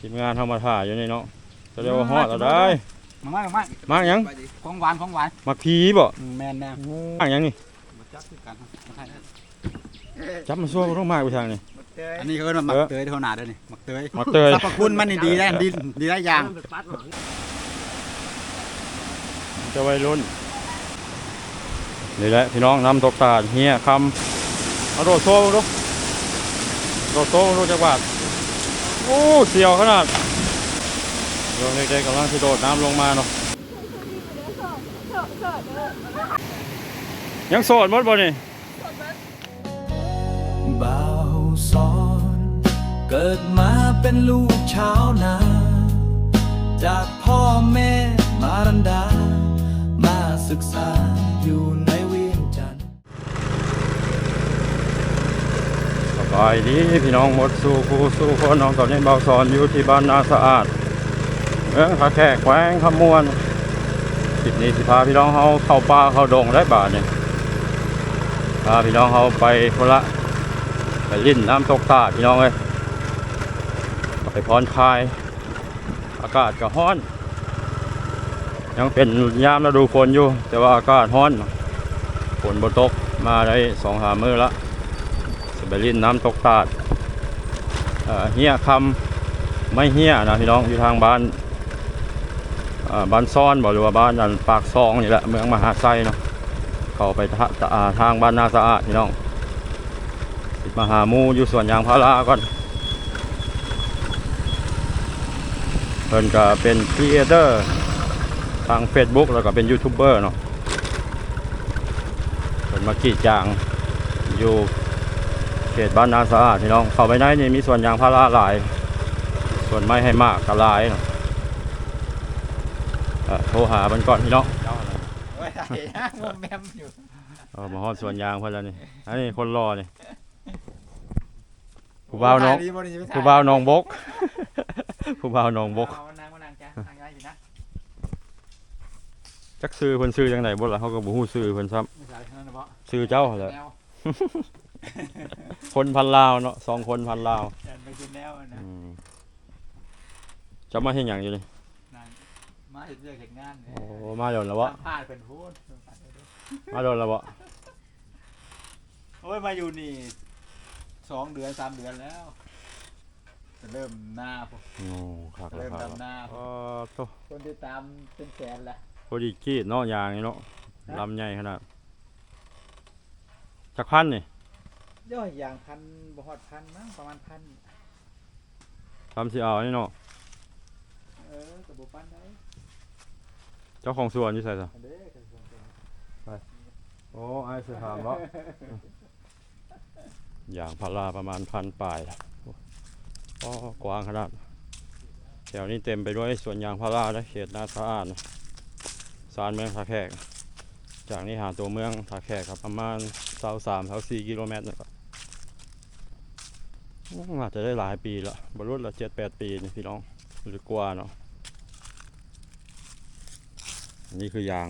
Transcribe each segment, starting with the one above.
ทีมงานทำมาถ่ายอยู่นี่เนาะจะเรียกว่าฮอดแล้วได้มามามามากยังของหวานของหวานมักพีบ่อืมแมนแม่นมากยังนี่มาจับคือกันครับมาให้จับมันซัวบ่ต้องมากไปทางนี่อันนี้เขาเรียกว่าหมักเตยเท่าหนาเด้อนี่หมักเตยมักเตยสรรพคุณมันนี่ดีได้ดีดีได้อย่างจะวัยรุ่นนี่แหละพี่น้องน้ำตกตาดเฮียคำเอาโดดโซ่ลงดูโดดโซ่ลงดูจักบาท โอ้เสียวขนาดลงเด็กๆกำลังที่โดดน้ำลงมาเนาะยังโสดมดบ่นี่บ่าวสอนเกิดมาเป็นลูกชาวนา จากพ่อแม่มารดา มาศึกษาอยู่ บายดีพี่น้องหมดสู่ผู้สู่คนน้องตอนนี้เบาสอนอยู่ที่บ้านนาสะอาดเมืองท่าแขกแขวงขมวนคลิปนี้สิพาพี่น้องเขาเข้าป่าเข้าดงได้บาทเนี่ยพาพี่น้องเขาไปคนละไปลิ้นน้ำตกตาพี่น้องเลยไปพรคลาย อากาศก็ร้อน ยังเป็นยามฤดูฝนอยู่ แต่ว่าอากาศร้อนฝนบนตกมาได้สองสามมื้อละ สไปลินน้ำตกตาดเฮียคำไม่เฮียนะพี่น้องอยู่ทางบ้านบ้านซ่อนบอกหรือว่าบ้านอันปากซองนี่แหละเมืองมหาไซเนาะเข้าไปทาทางบ้านนาสะอาดพี่น้องสิมาหามูอยู่สวนยางพาราก่อนเพิ่นก็เป็นครีเอเตอร์ทาง Facebook แล้วก็เป็นยูทูบเบอร์เนาะเพิ่นมากรีดยางอยู่ ขตบ้านนาสะอาดพี่น้องเข้าไปในนี่มีสวนยางพาราหลาย ส่วนไม้ให้มากก็หลายเนาะเอ่อโทรหามันก่อนพี่น้องโอ้ยไอ้ฮะงมแมมอยู่เอามาฮอดสวนยางเพิ่นแล้วนี่อันนี้คนรอนี่ผู้บ่าวน้องผู้บ่าวน้องบกผู้บ่าวน้องบกเอานางมานางจ้ะนางได้อยู่นะจักซื้อเพิ่นซื้อจังไดบ่ล่ะเฮาก็บ่ฮู้ซื้อเพิ่นซ้ำไม่ใช่นั่นนะเพาะซื้อเจ้าแหละแนว คนพันลาวเนาะสองคนพันลาวแนวไปกินแนวนะอืมจะมาเฮ็ดหยังอยู่นี่นางมาเห็นเรื่องเห็นงานเนี่ยโอ้มาโดนแล้วบ่สัมพลาดเป็นพูดมาโดนแล้วบ่โอ้ยมาอยู่นี่สองเดือนสามเดือนแล้วจะเริ่มหน้าพวกโอ้คักแล้วเริ่มคักดำหน้าพวอ๋กอโตคนที่ตามเป็นแสนละพอดีกรีดเนาะยางนี่เนาะฮะลำใหญ่ขนาดจักพันนี่ ย่อยอย่างพันบ่ฮอดพันมั้งประมาณพันทำสิเอานี่เนาะเออกระบุปันได้เจ้าของสวนอยู่ใส่ซะอันเด้อกระบุปันโอ้ไอ้สิถามว่าอย่างพาราประมาณพันปลายล่ะโอ้กว้างขนาดแถวนี้เต็มไปด้วยสวนยางพาราและเขตนาสะอาดนะสารเมืองท่าแขก จากนี้หาตัวเมืองท่าแขกครับประมาณเท่าสามเท่าสี่กิโลเมตรนะครับ อาจจะได้หลายปีละบรรลุละเจ็ดแปดปีนี่พี่น้องหรือกว่าเนาะอันนี้คือยาง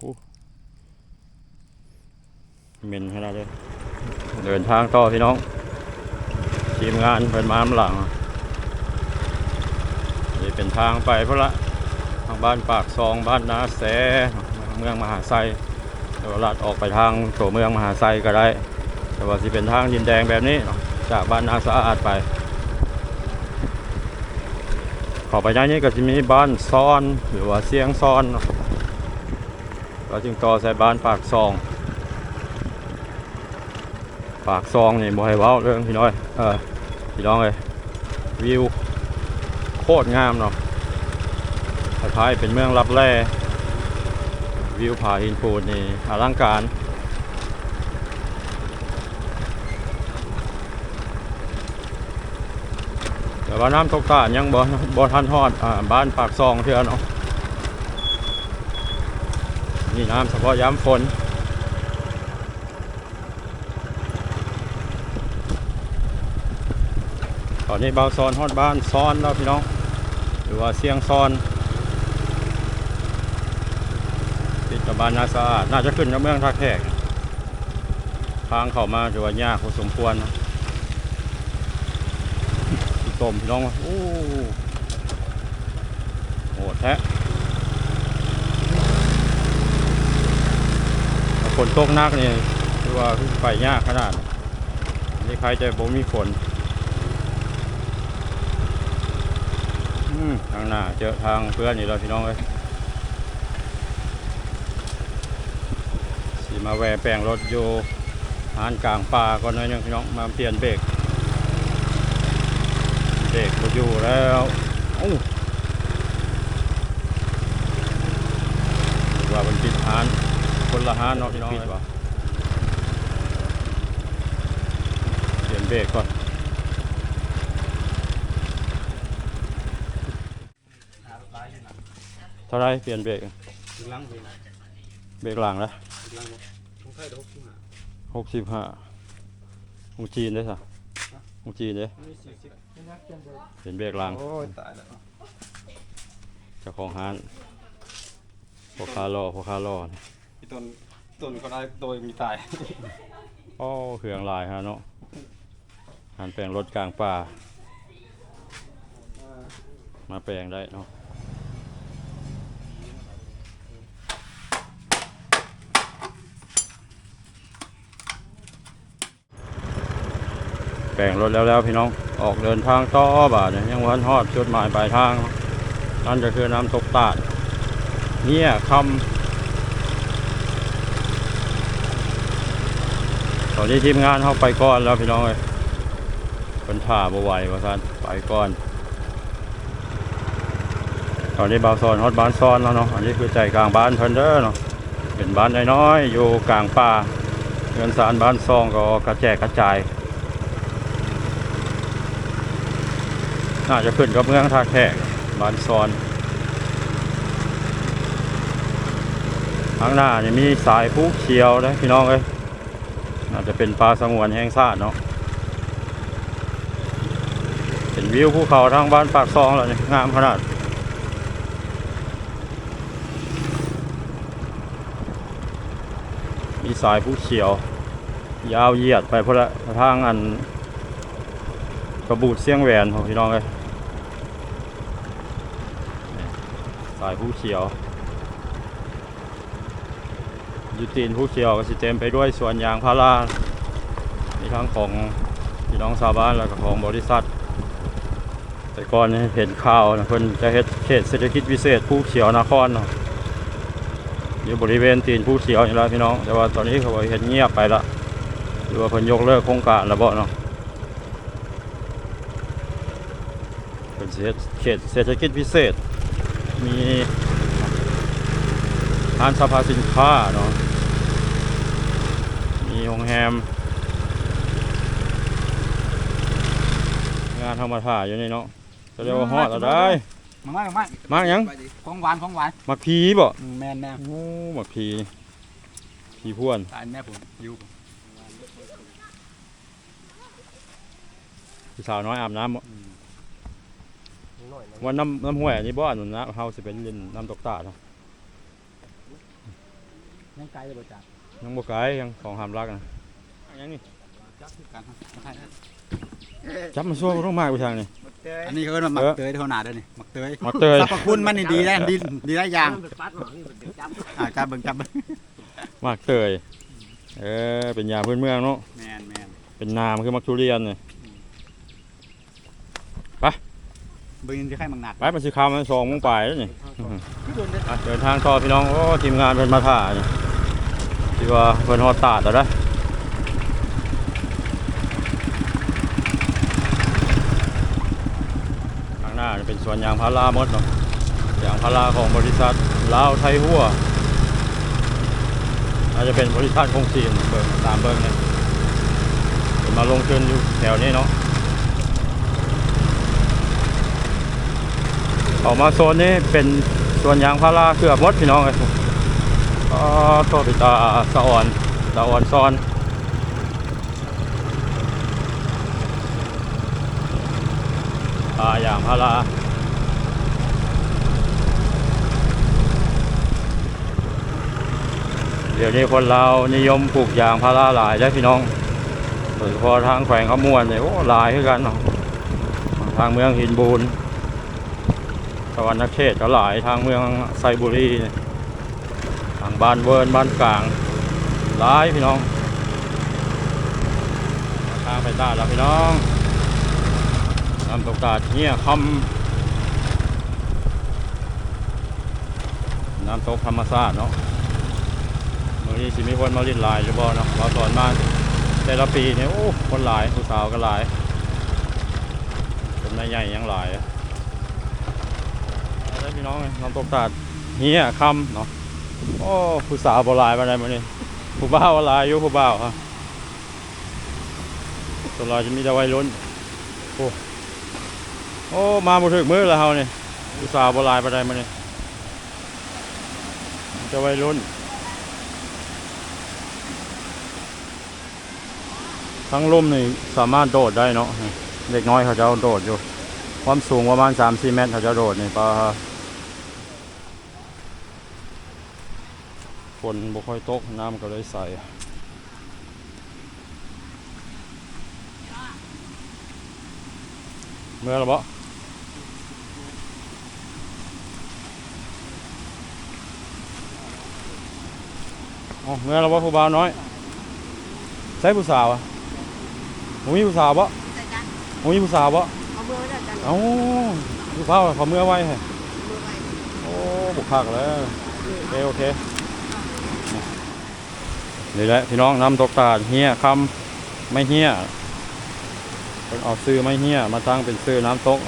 อู้เหม็นขนาดเลย เดินทางต่อพี่น้อง ทีมงานเพิ่นมา้างหลัง นี่เป็นทางไปพุ่นละทางบ้านปากซองบ้านนาแสเมืองมหาไซเดี๋ยวลัดออกไปทางตัวเมืองมหาไซก็ได้ แต่ว่าสิเป็นทางดินแดงแบบนี้ จากบ้านนาสะอาดไป ขอไปด้านนี้ก็จะมีบ้านซ่อนหรือว่าเสียงซ่อนเนาะก็จึงต่อใส่บ้านปากซอง ปากซองนี่บ่ให้ว้าเรื่องพี่น้อยเออพี่น้องเลยวิวโคตรงามเนาะคล้ายเป็นเมืองรับแร่วิวผาหินปูนนี่อลังการ แต่ ว่าน้ำตกตายังบ่บ่ทันฮอดอ่าบ้านปากซองเทื่อเนาะนี่น้ำเฉพาะยามฝนตอนนี้เบาซอนฮอดบ้านซ้อนแล้วพี่น้องหรือว่าเสียงซ้อนติดกับบ้านนาสะอาดน่าจะขึ้นจากเมืองท่าแขกทางเข้ามาถือว่ายากพอสมควรนะ ต้มพี่น้องโอ้โหดแท้ฝนตกหนักนี่คือว่าไปยากขนาดนี่ใครจะบ่มีฝนอืมทางหน้าเจอทางเพื่อนนี่แล้วพี่น้องเอ้ยสีมาแวแปลงรถอยู่หานกลางป่าก่อนหน่อยนึงพี่น้องมาเปลี่ยนเบรก เด็กมาอยู่แล้วเอ้าว่ามันปิดหานคนละหานเนาะพี่น้องปิดวะเปลี่ยนเบรกก่อนเท่าไรเปลี่ยนเบรกล้างเวลาเบรกหลังแล้วล้างรถต้องใช้ดอกขึ้นมาหกสิบห้าของจีนได้สะของจีนเด้มีสี่สิบ เปลี่ยนเบรกหลังโอ้ยตายแล้วเจ้าของห้านพ่อค้ารอพ่อค้ารอพี่ต้นต้นก็ได้โดยมีตายโอ้เครื่องลายฮะเนาะหันแปลงรถกลางป่า มาแปลงได้เนาะ แปลงรถแล้วแล้วพี่น้องออกเดินทางต่อบาทเนี่ยยังวันฮอดจุดหมายปลายทางนั่นจะคือน้ำตกตาดเนี่ยคำตอนนี้ทีมงานเข้าไปก่อนแล้วพี่น้องเลยเป็นถ่าบไหวว่าท่านไปก่อน ตอนนี้บาวซอนฮอตบ้านซอนแล้วเนาะอันนี้คือใจกลางบ้านเพิ่นเด้อเนาะเป็นบ้านน้อยๆอยู่กลางป่าเงินสารบ้านซองก็กระแจกกระจาย น่าจะขึ้นกับเมืองท่าแขกบ้านซอนข้างหน้านี่มีสายภูเขียวนะพี่น้องเอ้ยน่าจะเป็นป่าสงวนแห่งชาติเนาะเป็นวิวภูเขาทางบ้านปากซองแล้วนี่งามขนาดมีสายผู้เขียว ยาวเหยียดไปพละทางอันกระบูดเสียงแหวนของพี่น้องเลยนี่สายผู้เขียวยูตีนผู้เขียวก็สิเต็มไปด้วยสวนยางพารามีทั้งของพี่น้องชาวบ้านแล้วก็ของบริษัท แต่ก่อนนี่เห็นข่าวนะเพิ่นจะเฮ็ดเขตเศรษฐกิจพิเศษผู้เขียวนครเนาะอยู่บริเวณตีนผู้เขียวนี่แหละพี่น้อง แต่ว่าตอนนี้เขาบอกเห็นเงียบไปละหรือว่าเพิ่นยกเลิกโครงการแล้วบ่เนาะเป็นเขตเศรษฐกิจพิเศษ มีร้านสภาสินค้าเนาะมีโรงแรมงานธรรมถ่ายอยู่นี่เนาะจะเรียกว่าฮอดแล้วได้มาไม่ไม่มากยังของหวานของหวานมักพีบ่อืมแม่นแม่โอ้มักพีพีพ่วนตายแม่ผมอยู่พี่สาวน้อยอาบน้ำบ่ วันน้ำน้ำห้วยอันนี้บ่อันนั้นนะเฮาสิเป็นเล่นน้ำตกตาดเนาะยังไกลเลยบ่จ้ะยังบ่ไกลยังของหามรักนะยังนี่จักคือกันฮะจับมาสู้ต้องมาไปทางนี่อันนี้เขาเรียกว่าหมักเตยเท่าหนาเด้อนี่หมักเตยมักเตยสรรพคุณมันนี่ดีได้ดีดีได้อย่างอ่าจับเบิ่งจับเบิ่งมากเตยเออเป็นยาพื้นเมืองเนาะแม่นแม่นเป็นนามคือมักทุเรียนนี่เบิ่งจะให้มังหนัดไปมันสิคำมันสองมงปลายแล้วนี่อะเดินทางต่อพี่น้องโอ้ทีมงานเพิ่นมาถ่ายที่ว่าเพิ่นฮอดตาดแล้วนะข้างหน้าเป็นสวนยางพาราหมดเนาะยางพาราของบริษัทลาวไทยหัวอาจจะเป็นบริษัทคงซีนเบิ่งตามเบิ่งเนี่ยเดินมาลงทุนอยู่แถวนี้เนาะ ออกมาโซนนี้เป็นสวนยางพาราเกือบหมดพี่น้องเลยอ๋อโทษไปตาสะอ่อนสะอ่อนซ้อนป่ายางพาราเดี๋ยวนี้คนเรานิยมปลูกยางพาราหลายได้อพี่น้องโดยเฉพาะทางแขวงขมวนเนี่ยโอ้หลายคือกันเนาะททางเมืองหินบูน สวรรณเขตก็หลายทางเมืองไซบุรีทางบ้านเวิร์นบ้านกลางหลายพี่น้องทางไปตาแล้วพี่น้องน้ำตกตาดเนี่ยคำน้ำตกธรรมชาติเนาะเมื่อนี้สิมีคนมาลินหลายหรือบ่เนาะเราสอนมาแต่ละปีเนี่ยโอ้คนหลายผู้สาวก็หลายต้นใหญ่ยังหลายอะ พี่น้องน้ำตกตาดเฮียคำเนาะโอ้ผู้สาวบลายมาได้มาเนี่ยผู้บ่าวบลายอยู่ผู้บ่าวฮะส่วนเราจะมีแต่วัยรุ่นโอ้โอ้มาบ่ถึงมือแล้วเฮานี่ผู้สาวบลายมาได้มาเนี่มีแต่วัยรุ่นทั้งล่มนี่สามารถโดดได้เนาะเด็กน้อยเขาจะโดดอยู่ ความสูงประมาณ3-4เมตรเขาจะโดดนี่ปลา ฝนบ่ค่อยตกน้ำก็เลยใสเมื่อแล้วบ่อ๋อเมื่อแล้วบ่ผู้บ่าวน้อย ใช่ผู้สาวอะผมมีผู้สาวบ่ใส่กันผมมีผู้สาวบ่เอามือไว้จัดกันเอ้าผู้สาวเขาเมื่อไว้ให้มือไว้โอ้บุกคักแล้วโอเคโอเค นี่แหละพี่น้องน้ำตกตาดเฮียคำไม่เฮียเป็นเอาซื้อไม่เฮียมาตั้งเป็นซื้อน้ำตก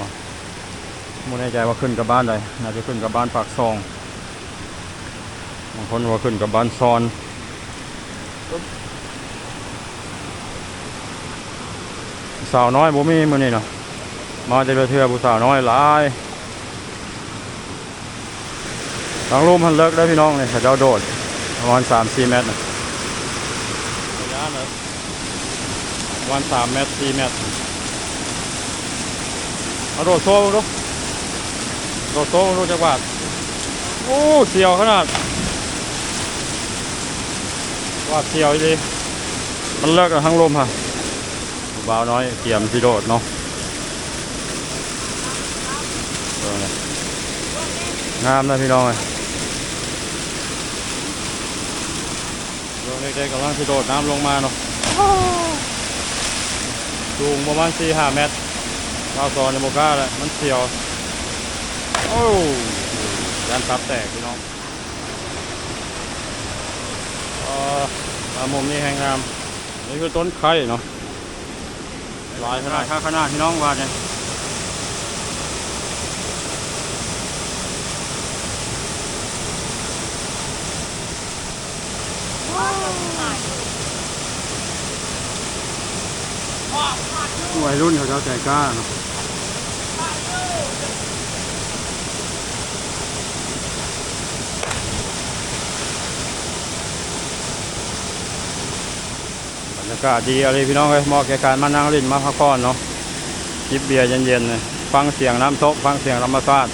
ไม่แน่ใจว่าขึ้นกับบ้านใดน่าจะขึ้นกับบ้านปากซองบางคนว่าขึ้นกับบ้านซอนสาวน้อยบ่มีมือนี้เนาะมาแต่ละเทื่อผู้สาวน้อยหลายทางลุ่มมันเลิกได้พี่น้องเลยเขาเจ้าโดดประมาณสามสี่เมตรนะยะนะ ประมาณสามเมตรสี่เมตรเอาโดดโซ่ดูโดดโซ่ดูจักรบาทโอ้เสียวขนาดวาดเสียวดีมันเลิกกับทั้งลมค่ะบาน้อยเกี่ยมที่โดดเนาะเออเนี่ยงามนะพี่น้องเลยเด็กๆกำลังสิโดดน้ำลงมาเนาะ สูงประมาณ4 5เมตรเราสอนในโมก้าแหละมันเสียว โอ้ยันตับแตกพี่น้องเอ่อมามุมนี้แหงงาม นี่คือต้นไข่เนาะลายขนาดค่าขนาดพี่น้องว่าเนี่ยวั ยรุ่นเขาจะใจกล้าเนาะบรรยากาศดีอะไรพี่น้องเลยเหมาะแก่การมานั่งเลินมาพักผ่อนเนาะจิบเบียร์เย็นๆเลยฟังเสียงน้ำตกฟังเสียงธรรมชาติ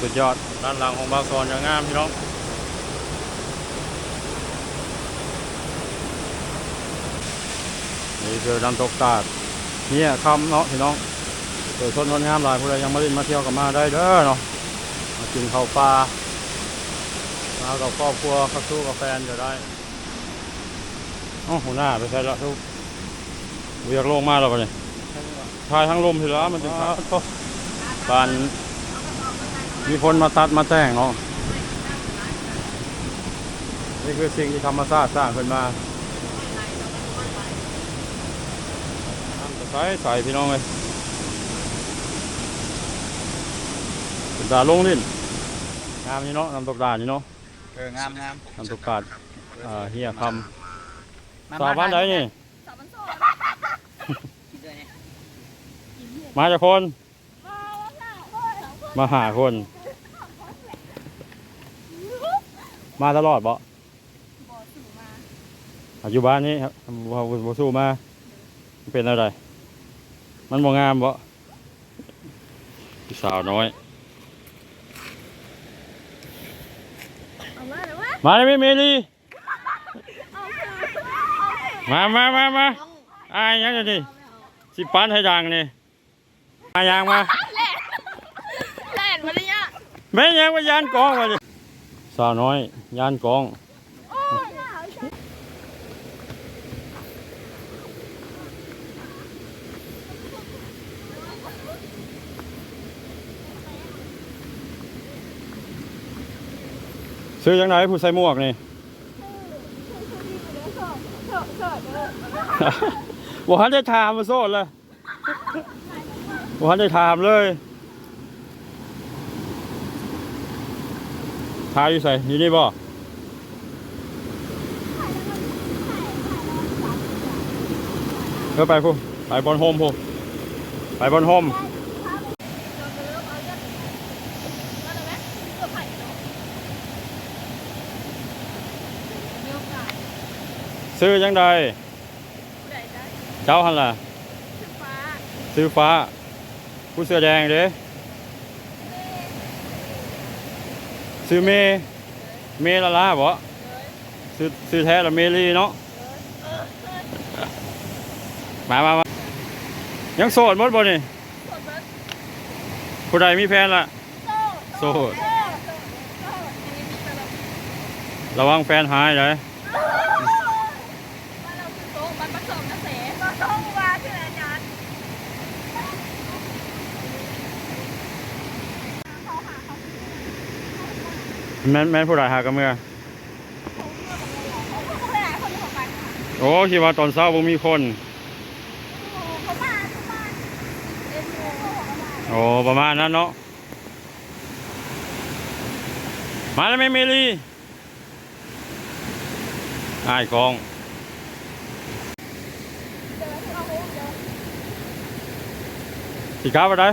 สุดยอดด้านหลังของบาซอนอย่างงามพี่น้อง นี่คือน้ำตกตาดเนี่ยคำเนาะพี่น้องเกิดชนคนงามหลายผู้ใดยังมาเล่นมาเที่ยวกับมาได้เด้อเนาะมากินข้าวปลามากับครอบครัวกับสู้กับแฟนจะได้อ๋อหัวหน้าไปใส่ละทุกเวียกโลงมาแล้วปะเนี่ยทายทั้งลมทีละมันจะขาดบานมีคนมาตัดมาแต่งเนาะนี่คือสิ่งที่ธรรมชาติสร้างขึ้นมา น้ำจะใสใสพี่น้องเลยเป็นตาลงลิ้นงามนี่เนาะน้ำตกตาดนี่เนาะเอองามงามน้ำตกตาดอ่าเฮียคำสาวบ้านใดนี่สาวมันโซ่กินด้วยเนี่ยมาจากคน มาหาคน มาตลอดบ่บ่สู่มาอะอยู่บ้านนี้ครับบ่บ่บ่สู้มามันเป็นอะไร มันบ่งามบ่พี่สาวน้อยเอามาเลยวะมาเลยแม่เมลีเอาเถอะมามามามาอายยังจะดิสิปันให้ดังนี่มายางมาแล่นมาเลยเนี่ยแม่นยังว่ายานกองมาดิสาวน้อย ยานกอง ซื้อยังไงผู้ใส่หมวกนี่บ่ทันได้ถามมาโซดเลยบ่ทันได้ถามเลยทายอยู่ใส่นี่นี่บ่เออไปพูไปบอลโฮมพูไปบอลโฮม ซื้อยังไงเจ้าหันล่ะซื้อฟ้า ผู้เสื้อแดงเด้ซื้อเมเมละลาบ่ซื้อซื้อแท้ละเมลีเนาะมามามายังโสดหมดบ่นี่ผู้ใดมีแฟนละโสดระวังแฟนหายเลย แม่นแม่นผู้ใดหากระเมือโอ้คิดว่าตอนเช้าบ่มีคนโอ้ประมาณนั้นเนาะมาแล้วไหม่เมลีอ้ายกองสิกลับมาได้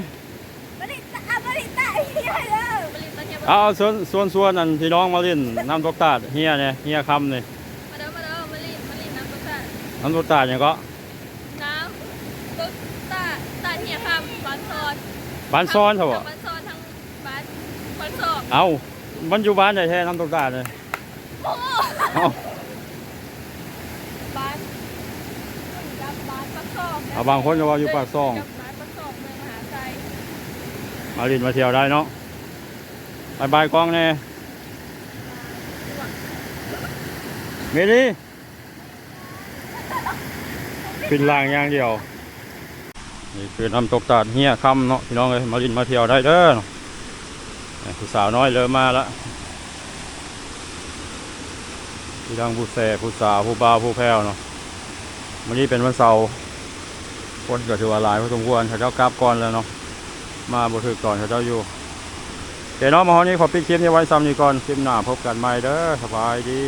เอาเอาส่วนส่วนส่วนอันที่น้องมาเล่นน้ำตกตาดเฮียเนี่ยเฮียคำเนี่ยมาเด้อมาเด้อมาลีมาลีน้ำตุ๊กตาน้ำตกตาดเนี่ยงก็น้ำตุ๊กตาตาเหียคำบ้านซอนบ้านซ้อนเถอะบ่บ้านซอนทั้งบ้านบ้านซอกเอามันอยู่บ้านไหนแท้น้ำตกตาดเนี่ยโอ้เอาบ้านกับบ้านบ้านซอกเอาบางคนก็ว่าอยู่ปากซ่องกับบ้านบ้านซอกเมืองมหาไซมาเล่นมาเที่ยวได้เนาะ บายบายกองแน่เมลีปินล่างอย่างเดียวนี่คือน้ำตกตาดเฮียคำเนาะพี่น้องเลยมาลินมาเที่ยวได้เด้อผู้สาวน้อยเริ่มมาละพี่ดังผู้แสผู้สาวผู้บ่าวผู้แพ้วเนาะวันนี้เป็นวันเสาร์คนก็ถือว่าหลายพอสมควรเขาเจ้ากราบก่อนแล้วเนาะมาบ่ถึกก่อนเขาเจ้าอยู่ เดี๋ยวน้องมาฮอนี้ขอปิดคลิปนี้ไว้ซ้ำนี้ก่อน คลิปหน้าพบกันใหม่เด้อสบายดี